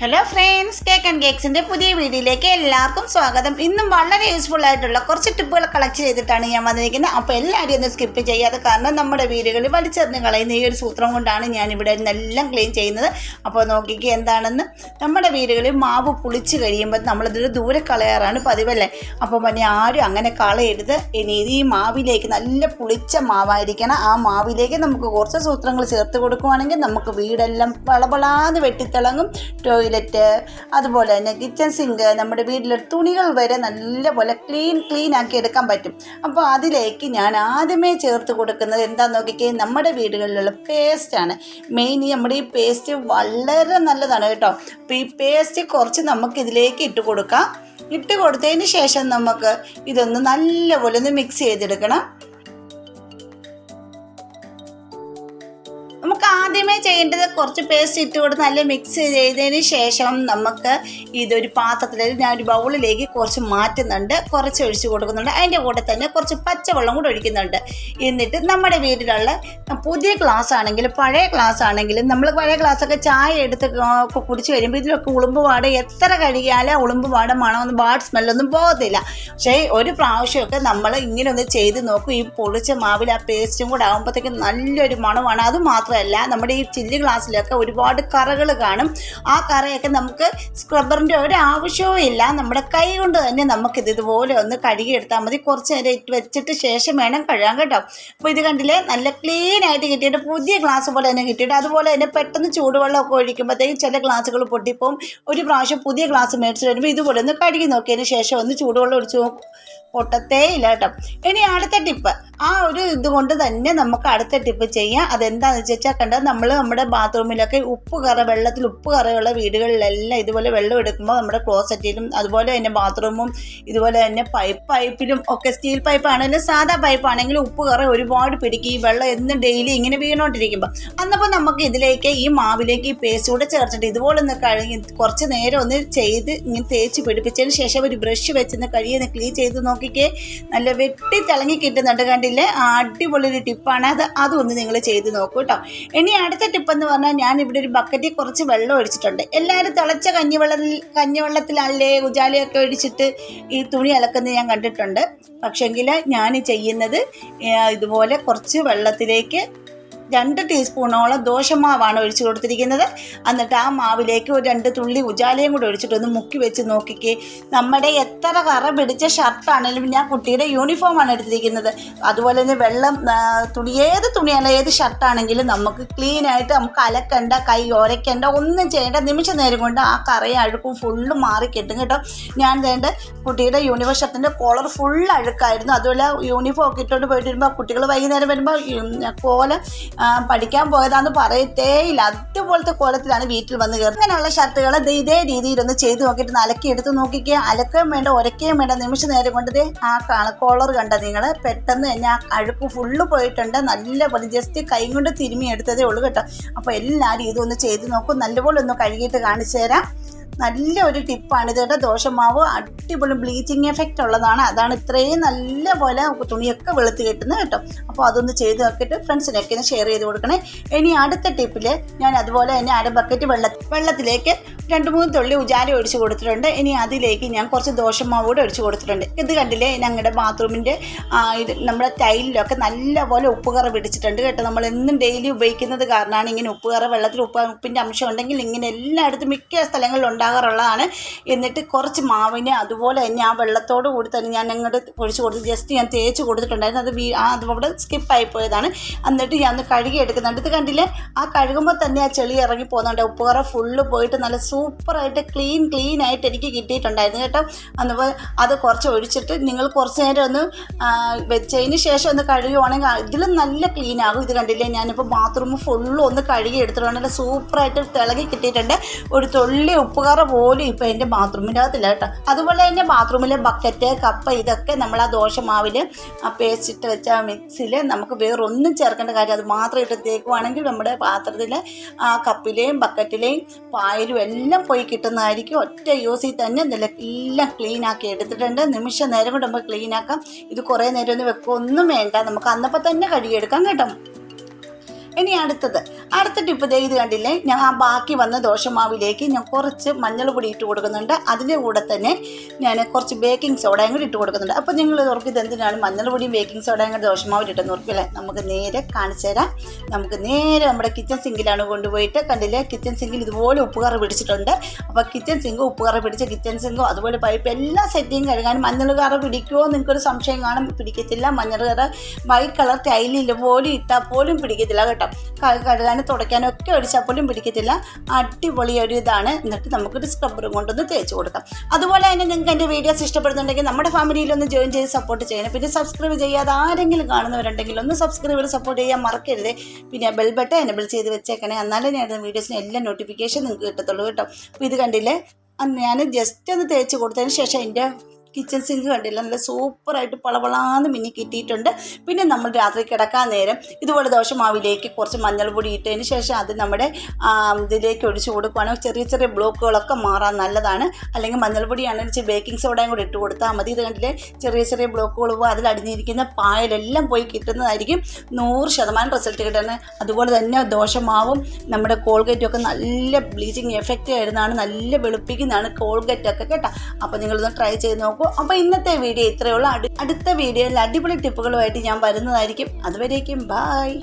Hello friends cake and കേക്സിന്റെ പുതിയ വീഡിയോയിലേക്ക് എല്ലാവർക്കും സ്വാഗതം. ഇന്നും വളരെ യൂസ്ഫുൾ ആയിട്ടുള്ള കുറച്ച് ടിപ്പുകൾ കളക്ട് ചെയ്തിട്ടാണ് ഞാൻ വന്നിരിക്കുന്നത്. അപ്പോൾ എല്ലാവരും ഒന്ന് സ്കിപ്പ് ചെയ്യാതെ കാരണം നമ്മുടെ വീടുകളിൽ വലിച്ചെറിഞ്ഞ് കളയുന്ന ഈ ഒരു സൂത്രം കൊണ്ടാണ് ഞാൻ ഇവിടെ എല്ലാം ക്ലീൻ ചെയ്യുന്നത്. അപ്പോൾ നോക്കിക്കുക എന്താണെന്ന്. നമ്മുടെ വീടുകളിൽ മാവ് പുളിച്ച് കഴിയുമ്പോൾ നമ്മളിതൊരു ദൂരെ കളയാറാണ് പതിവല്ലേ? അപ്പോൾ പിന്നെ ആരും അങ്ങനെ കളയരുത്. ഇനി ഈ മാവിലേക്ക് നല്ല പുളിച്ച മാവായിരിക്കണം. ആ മാവിലേക്ക് നമുക്ക് കുറച്ച് സൂത്രങ്ങൾ ചേർത്ത് കൊടുക്കുവാണെങ്കിൽ നമുക്ക് വീടെല്ലാം വളവളാന്ന് വെട്ടിത്തിളങ്ങും. ടോയ്ലറ്റ് അതുപോലെ തന്നെ കിച്ചൺ സിങ്ക് നമ്മുടെ വീട്ടിലെ തുണികൾ വരെ നല്ലപോലെ ക്ലീൻ ക്ലീൻ ആക്കി എടുക്കാൻ പറ്റും. അപ്പോൾ അതിലേക്ക് ഞാൻ ആദ്യമേ ചേർത്ത് കൊടുക്കുന്നത് എന്താന്ന് നോക്കിക്കേ നമ്മുടെ വീടുകളിലുള്ള പേസ്റ്റാണ് മെയിൻ നമ്മുടെ ഈ പേസ്റ്റ് വളരെ നല്ലതാണ് കേട്ടോ. അപ്പോൾ ഈ പേസ്റ്റ് കുറച്ച് നമുക്ക് ഇതിലേക്ക് ഇട്ട് കൊടുക്കാം. ഇട്ട് കൊടുത്തതിന് ശേഷം നമുക്ക് ഇതൊന്ന് നല്ലപോലെ ഒന്ന് മിക്സ് ചെയ്തെടുക്കണം. ആദ്യമേ ചെയ്യേണ്ടത് കുറച്ച് പേസ്റ്റ് ഇട്ട് കൊടുത്ത് നല്ല മിക്സ് ചെയ്തതിന് ശേഷം നമുക്ക് ഇതൊരു പാത്രത്തിൽ ഞാൻ ഒരു ബൗളിലേക്ക് കുറച്ച് മാറ്റുന്നുണ്ട്. കുറച്ച് ഒഴിച്ച് കൊടുക്കുന്നുണ്ട്. അതിന്റെ കൂടെ തന്നെ കുറച്ച് പച്ചവെള്ളം കൂടെ ഒഴിക്കുന്നുണ്ട്. എന്നിട്ട് നമ്മുടെ വീട്ടിലുള്ള പുതിയ ഗ്ലാസ് ആണെങ്കിലും പഴയ ഗ്ലാസ് ആണെങ്കിലും നമ്മൾ പഴയ ഗ്ലാസ്സൊക്കെ ചായ എടുത്ത് കുടിച്ച് വരുമ്പോൾ ഇതിലൊക്കെ ഉളുമ്പ് പാട് എത്ര കഴുകിയാലും ഉളുമ്പ് പാട് മണമൊന്നും ബാഡ് സ്മെല്ലൊന്നും പോകത്തില്ല. പക്ഷേ ഒരു പ്രാവശ്യമൊക്കെ നമ്മൾ ഇങ്ങനെ ഒന്ന് ചെയ്ത് നോക്കും. ഈ പൊളിച്ച മാവിൽ ആ പേസ്റ്റും കൂടെ ആകുമ്പോഴത്തേക്കും നല്ലൊരു മണമാണ്. അത് മാത്രമല്ല ഈ ചില്ല് ഗ്ലാസ്സിലൊക്കെ ഒരുപാട് കറകൾ കാണും. ആ കറയൊക്കെ നമുക്ക് സ്ക്രബ്ബറിന്റെ ഒരു ആവശ്യവും ഇല്ല. നമ്മുടെ കൈ കൊണ്ട് തന്നെ നമുക്കിത് ഇതുപോലെ ഒന്ന് കഴുകിയെടുത്താൽ മതി. കുറച്ച് നേരം ഇട്ട് വെച്ചിട്ട് ശേഷം വേണം കഴുകാൻ കേട്ടോ. അപ്പോൾ ഇത് കണ്ടില്ലേ? നല്ല ക്ലീൻ ആയിട്ട് കിട്ടിയിട്ട് പുതിയ ഗ്ലാസ് പോലെ തന്നെ കിട്ടിയിട്ട് അതുപോലെ തന്നെ പെട്ടെന്ന് ചൂടുവെള്ളമൊക്കെ ഒഴിക്കുമ്പോഴത്തേക്കും ചില ഗ്ലാസ്സുകൾ പൊട്ടിപ്പോവും. ഒരു പ്രാവശ്യം പുതിയ ഗ്ലാസ് മേടിച്ചിട്ട് വരുമ്പോൾ ഇതുപോലെ ഒന്ന് കഴുകി നോക്കിയതിന് ശേഷം ഒന്ന് ചൂടുവെള്ളം ഒഴിച്ച് നോക്കും. പൊട്ടത്തേ ഇല്ല കേട്ടോ. ഇനി അടുത്ത ടിപ്പ് ആ ഒരു ഇതുകൊണ്ട് തന്നെ നമുക്ക് അടുത്ത ടിപ്പ് ചെയ്യാം. അതെന്താണെന്ന് വെച്ചാൽ കണ്ടത് നമ്മൾ നമ്മുടെ ബാത്റൂമിലൊക്കെ ഉപ്പ് കറ വെള്ളത്തിൽ ഉപ്പ് കറയുള്ള വീടുകളിലെല്ലാം ഇതുപോലെ വെള്ളം എടുക്കുമ്പോൾ നമ്മുടെ ക്ലോസറ്റിലും അതുപോലെ തന്നെ ബാത്റൂമും ഇതുപോലെ തന്നെ പൈപ്പ് പൈപ്പിലും ഒക്കെ സ്റ്റീൽ പൈപ്പ് ആണെങ്കിലും സാധാ പൈപ്പ് ആണെങ്കിലും ഉപ്പ് കറ ഒരുപാട് പിടിക്കും. ഈ വെള്ളം എന്ന് ഡെയിലി ഇങ്ങനെ വീണോണ്ടിരിക്കുമ്പോൾ അന്നപ്പോൾ നമുക്ക് ഇതിലേക്ക് ഈ മാവിലേക്ക് ഈ പേസ്റ്റ് കൂടെ ചേർത്തിട്ട് ഇതുപോലെ ഒന്ന് കഴുകി കുറച്ച് നേരം ഒന്ന് ചെയ്ത് ഇങ്ങനെ തേച്ച് പിടിപ്പിച്ചതിന് ശേഷം ഒരു ബ്രഷ് വെച്ചൊന്ന് കഴിയൊന്ന് ക്ലീൻ ചെയ്ത് നോക്കിക്കേ. നല്ല വെട്ടി തിളങ്ങി കിട്ടുന്നുണ്ട് കണ്ടില്ലേ? അടിപൊളി ഒരു ടിപ്പാണ് അത് അതൊന്ന് നിങ്ങൾ ചെയ്ത് നോക്കൂ കേട്ടോ ഇനി അടുത്ത ടിപ്പ് എന്ന് പറഞ്ഞാൽ ഞാൻ ഇവിടെ ഒരു ബക്കറ്റിൽ കുറച്ച് വെള്ളം ഒഴിച്ചിട്ടുണ്ട്. എല്ലാവരും തിളച്ച കഞ്ഞിവെള്ളത്തിൽ കഞ്ഞിവെള്ളത്തിലല്ലേ ഉജാലയൊക്കെ ഒഴിച്ചിട്ട് ഈ തുണി അലക്കുന്നത് ഞാൻ കണ്ടിട്ടുണ്ട്. പക്ഷെങ്കിൽ ഞാൻ ചെയ്യുന്നത് ഇതുപോലെ കുറച്ച് വെള്ളത്തിലേക്ക് രണ്ട് ടീസ്പൂണോളം ദോശമാവാണ് ഒഴിച്ചു കൊടുത്തിരിക്കുന്നത്. എന്നിട്ട് ആ മാവിലേക്ക് ഒരു രണ്ട് തുള്ളി ഉജാലയും കൂടെ ഒഴിച്ചിട്ട് ഒന്ന് മുക്കി വെച്ച് നോക്കിക്കേ. നമ്മുടെ എത്ര കറ പിടിച്ച ഷർട്ടാണെങ്കിലും ഞാൻ കുട്ടിയുടെ യൂണിഫോമാണ് എടുത്തിരിക്കുന്നത്. അതുപോലെ തന്നെ വെള്ളം തുണി ഏത് തുണിയല്ല ഏത് ഷർട്ടാണെങ്കിലും നമുക്ക് ക്ലീനായിട്ട് നമുക്ക് അലക്കണ്ട കൈ ഒരയ്ക്കണ്ട ഒന്നും ചെയ്യേണ്ട നിമിഷ നേരം കൊണ്ട് ആ കറയും അഴുക്കും ഫുള്ള് മാറി കിട്ടും കേട്ടോ. ഞാൻ വേണ്ട കുട്ടിയുടെ യൂണിഫോം ഷർട്ടിന്റെ കോളർ ഫുൾ അഴുക്കായിരുന്നു. അതുപോലെ യൂണിഫോം ഒക്കെ ഇട്ടുകൊണ്ട് പോയിട്ട് വരുമ്പോൾ കുട്ടികൾ വൈകുന്നേരം വരുമ്പോൾ കോലം പഠിക്കാൻ പോയതാന്ന് പറയത്തേ ഇല്ല അതുപോലത്തെ കോലത്തിലാണ് വീട്ടിൽ വന്ന് കയറുന്നത്. അങ്ങനെയുള്ള ഷർട്ടുകൾ ദേ ഇതേ രീതിയിലൊന്ന് ചെയ്ത് നോക്കിയിട്ട് അലക്കി എടുത്ത് നോക്കിക്കുക അലക്കുകയും വേണ്ട ഉരയ്ക്കുകയും വേണ്ട. നിമിഷ നേരം കൊണ്ട് ദേ ആ കോളർ കണ്ട നിങ്ങൾ പെട്ടെന്ന് തന്നെ ആ അഴുക്ക് ഫുള്ള് പോയിട്ടുണ്ട്. നല്ലപോലെ ജസ്റ്റ് കൈ കൊണ്ട് തിരുമ്മി എടുത്തതേ ഉള്ളൂ കേട്ടോ. അപ്പോൾ എല്ലാവരും ഇതൊന്ന് ചെയ്ത് നോക്കും. നല്ലപോലെ ഒന്ന് കഴുകിയിട്ട് കാണിച്ചു തരാം. നല്ല ഒരു ടിപ്പാണ്. ഇത് ദോശമാവ് അടിപൊളി ബ്ലീച്ചിങ് എഫക്റ്റ് ഉള്ളതാണ്. അതാണ് ഇത്രയും നല്ല പോലെ തുണിയൊക്കെ വെളുത്ത് കിട്ടുന്നത് കേട്ടോ. അപ്പോൾ അതൊന്ന് ചെയ്ത് നോക്കിയിട്ട് ഫ്രണ്ട്സിനൊക്കെ ഒന്ന് ഷെയർ ചെയ്ത് കൊടുക്കണേ. ഇനി അടുത്ത ടിപ്പിൽ ഞാൻ അതുപോലെ തന്നെ അര ബക്കറ്റ് വെള്ള വെള്ളത്തിലേക്ക് രണ്ട് മൂന്ന് തുള്ളി ഉജാല ഒഴിച്ച് കൊടുത്തിട്ടുണ്ട്. ഇനി അതിലേക്ക് ഞാൻ കുറച്ച് ദോശമാവ് കൂടെ ഒഴിച്ച് കൊടുത്തിട്ടുണ്ട്. ഇത് കണ്ടില്ലേ? ഞങ്ങളുടെ ബാത്റൂമിന്റെ ഇത് നമ്മുടെ ടൈലിലൊക്കെ നല്ലപോലെ ഉപ്പുകറ പിടിച്ചിട്ടുണ്ട് കേട്ടോ. നമ്മൾ എന്നും ഡെയിലി ഉപയോഗിക്കുന്നത് കാരണമാണ് ഇങ്ങനെ ഉപ്പുകറ വെള്ളത്തിൽ ഉപ്പ് ഉപ്പിന്റെ അംശം ഉണ്ടെങ്കിൽ ഇങ്ങനെ എല്ലായിടത്തും മിക്ക സ്ഥലങ്ങളിലും ഉണ്ടാകാറുള്ളതാണ്. എന്നിട്ട് കുറച്ച് മാവിനെ അതുപോലെ തന്നെ ആ വെള്ളത്തോട് കൂടി തന്നെ ഞാൻ അങ്ങോട്ട് ഒഴിച്ച് കൊടുത്ത് ജസ്റ്റ് ഞാൻ തേച്ച് കൊടുത്തിട്ടുണ്ടായിരുന്നു. അത് വീ ആ സ്കിപ്പായി പോയതാണ്. എന്നിട്ട് ഞാൻ ഒന്ന് കഴുകി എടുക്കുന്നുണ്ട്. ഇത് കണ്ടില്ലേ? ആ കഴുകുമ്പോൾ തന്നെ ആ ചെളി ഇറങ്ങി പോകുന്നുണ്ട്. ഉപ്പുകറ ഫുള്ള് പോയിട്ട് നല്ല സൂപ്പറായിട്ട് ക്ലീൻ ക്ലീൻ ആയിട്ട് എനിക്ക് കിട്ടിയിട്ടുണ്ടായിരുന്നു കേട്ടോ. അതുപോലെ അത് കുറച്ച് ഒഴിച്ചിട്ട് നിങ്ങൾ കുറച്ച് നേരം ഒന്ന് വെച്ചതിന് ശേഷം ഒന്ന് കഴുകുവാണെങ്കിൽ ഇതിലും നല്ല ക്ലീൻ ആകും. ഇത് കണ്ടില്ലേ? ഞാനിപ്പോൾ ബാത്റൂം ഫുള്ളും ഒന്ന് കഴുകി എടുത്തിട്ടുണ്ട് സൂപ്പറായിട്ട് തിളകി കിട്ടിയിട്ടുണ്ട്. ഒരു തുള്ളി ഉപ്പുകറ പോലും ഇപ്പോൾ എന്റെ ബാത്റൂമിന്റെ അകത്തില്ല കേട്ടോ. അതുപോലെ തന്നെ ബാത്റൂമിലെ ബക്കറ്റ് കപ്പ് ഇതൊക്കെ നമ്മൾ ആ ദോശമാവിൽ ആ പേസ്റ്റ് ഇട്ട് വെച്ച മിക്സിൽ നമുക്ക് വേറൊന്നും ചേർക്കേണ്ട കാര്യം അത് മാത്രം ഇട്ട് തേക്കുവാണെങ്കിൽ നമ്മുടെ പാത്രത്തിൽ ആ കപ്പിലെയും ബക്കറ്റിലെയും പായലും എല്ലാം പോയി കിട്ടുന്നതായിരിക്കും. ഒറ്റ യൂസിൽ തന്നെ എല്ലാം ക്ലീൻ ആക്കി എടുത്തിട്ടുണ്ട്. നിമിഷ നേരം കൊണ്ട് നമുക്ക് ക്ലീൻ ആക്കാം. ഇത് കുറേ നേരം ഒന്ന് വെക്കുക ഒന്നും വേണ്ട. നമുക്ക് അന്നപ്പോൾ തന്നെ കഴുകിയെടുക്കാം കേട്ടോ. ഇനി അടുത്തത്. അടുത്ത ടിപ്പ് ഇത് കണ്ടില്ലേ? ഞാൻ ആ ബാക്കി വന്ന ദോശമാവിലേക്ക് ഞാൻ കുറച്ച് മഞ്ഞൾ പൊടി ഇട്ട് കൊടുക്കുന്നുണ്ട്. അതിന്റെ കൂടെ തന്നെ ഞാൻ കുറച്ച് ബേക്കിംഗ് സോഡയും കൂടി ഇട്ട് കൊടുക്കുന്നുണ്ട്. അപ്പോൾ നിങ്ങൾ ഓർക്ക് ഇത് എന്തിനാണ് മഞ്ഞൾ പൊടിയും ബേക്കിംഗ് സോഡയും കൂടി ദോശമാവിൽ ഇട്ടെന്ന് ഓർക്കില്ലേ നമുക്ക് നേരെ കാണിച്ചു തരാം. നമുക്ക് നേരെ നമ്മുടെ കിച്ചൺ സിങ്കിലാണ് കൊണ്ടുപോയിട്ട് കണ്ടില്ലേ? കിച്ചൺ സിങ്കിൽ ഇതുപോലെ ഉപ്പുകറ പിടിച്ചിട്ടുണ്ട്. അപ്പോൾ കിച്ചൺ സിങ്ക് ഉപ്പുകറ പിടിച്ച കിച്ചൺ സിങ്കും അതുപോലെ പൈപ്പ് എല്ലാ സെറ്റിയും കഴുകാൻ മഞ്ഞൾ കറ പിടിക്കുമോ നിങ്ങൾക്കൊരു സംശയം കാണും. പിടിക്കത്തില്ല. മഞ്ഞൾ കറ വൈറ്റ് കളർ ടൈലിൽ പോലും ഇട്ടാൽ പോലും പിടിക്കത്തില്ല കേട്ടോ. കഴുകാനും തുടയ്ക്കാനും ഒക്കെ ഒഴിച്ചാൽ പോലും പിടിക്കത്തില്ല. അടിപൊളി ഒരു ഇതാണ്. എന്നിട്ട് നമുക്കൊരു സ്ക്രബ്ബറും കൊണ്ടൊന്ന് തേച്ച് കൊടുക്കാം. അതുപോലെ തന്നെ നിങ്ങൾക്ക് എന്റെ വീഡിയോസ് ഇഷ്ടപ്പെടുന്നുണ്ടെങ്കിൽ നമ്മുടെ ഫാമിലിയിൽ ഒന്ന് ജോയിൻ ചെയ്ത് സപ്പോർട്ട് ചെയ്യണം. പിന്നെ സബ്സ്ക്രൈബ് ചെയ്യാതെ ആരെങ്കിലും കാണുന്നവരുണ്ടെങ്കിൽ ഒന്ന് സബ്സ്ക്രൈബ് സപ്പോർട്ട് ചെയ്യാൻ മറക്കരുത്. പിന്നെ ബെൽ ബട്ടൺ എനബിൾ ചെയ്ത് വെച്ചേക്കണേ. എന്നാലേ ഞാൻ വീഡിയോസിന് എല്ലാ നോട്ടിഫിക്കേഷൻ നിങ്ങൾക്ക് കിട്ടത്തുള്ളൂ കേട്ടോ. അപ്പോൾ ഇത് കണ്ടില്ലേ? ഞാൻ ജസ്റ്റ് ഒന്ന് തേച്ച് കൊടുത്തതിന് ശേഷം എന്റെ കിച്ചൺ സിങ്ക് കണ്ടില്ല. നല്ല സൂപ്പറായിട്ട് പളവളാന്ന് മിന്നി കിട്ടിയിട്ടുണ്ട്. പിന്നെ നമ്മൾ രാത്രി കിടക്കാൻ നേരം ഇതുപോലെ ദോശ ദോശമാവിലേക്ക് കുറച്ച് മഞ്ഞൾപ്പൊടി ഇട്ടതിന് ശേഷം അത് നമ്മുടെ ഇതിലേക്ക് ഒഴിച്ച് കൊടുക്കുകയാണെങ്കിൽ ചെറിയ ചെറിയ ബ്ലോക്കുകളൊക്കെ മാറാൻ നല്ലതാണ്. അല്ലെങ്കിൽ മഞ്ഞൾപ്പൊടിയാണെങ്കിൽ ഇച്ചിരി ബേക്കിംഗ് സോഡയും കൂടി ഇട്ട് കൊടുത്താൽ മതി. ഇത് കണ്ടില്ലേ? ചെറിയ ചെറിയ ബ്ലോക്കുകൾ പോകും അതിൽ അടിഞ്ഞിരിക്കുന്ന പായലെല്ലാം പോയി കിട്ടുന്നതായിരിക്കും നൂറ് ശതമാനം റിസൾട്ട് കിട്ടുന്നത്. അതുപോലെ തന്നെ ദോശമാവും നമ്മുടെ കോൾഗേറ്റും ഒക്കെ നല്ല ബ്ലീച്ചിങ് എഫക്റ്റ് ആയിരുന്നാണ് നല്ല വെളുപ്പിക്കുന്നതാണ് കോൾഗേറ്റ് ഒക്കെ കേട്ടോ. അപ്പോൾ നിങ്ങളൊന്ന് ട്രൈ ചെയ്ത് നോക്കൂ. അപ്പോൾ അപ്പോൾ ഇന്നത്തെ വീഡിയോ ഇത്രയേ ഉള്ളൂ. അടുത്ത വീഡിയോയിൽ അടിപൊളി ടിപ്പുകളുമായിട്ട് ഞാൻ വരുന്നതായിരിക്കും. അതുവരേക്കും ബായ്